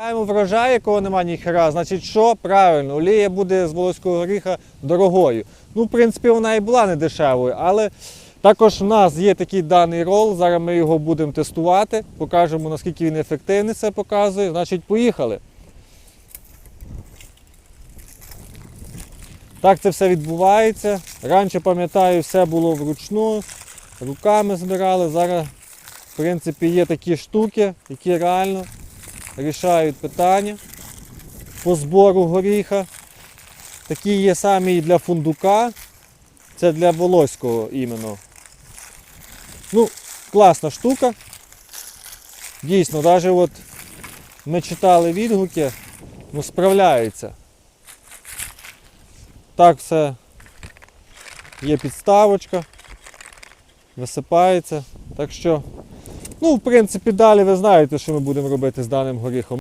Маємо врожай, якого немає ніхера, значить що? Правильно, олія буде з волоського горіха дорогою. Ну, в принципі, вона і була не дешевою, але також в нас є такий даний рол. Зараз ми його будемо тестувати, покажемо, наскільки він ефективний це показує. Значить, поїхали. Так це все відбувається. Раніше, пам'ятаю, все було вручну, руками збирали. Зараз, в принципі, є такі штуки, які реально рішають питання по збору горіха. Такі є самі і для фундука. Це для волоського іменно. Ну, класна штука. Дійсно, навіть от ми читали відгуки, ну справляється. Так все є підставочка, висипається. Так що, ну, в принципі, далі ви знаєте, що ми будемо робити з даним горіхом.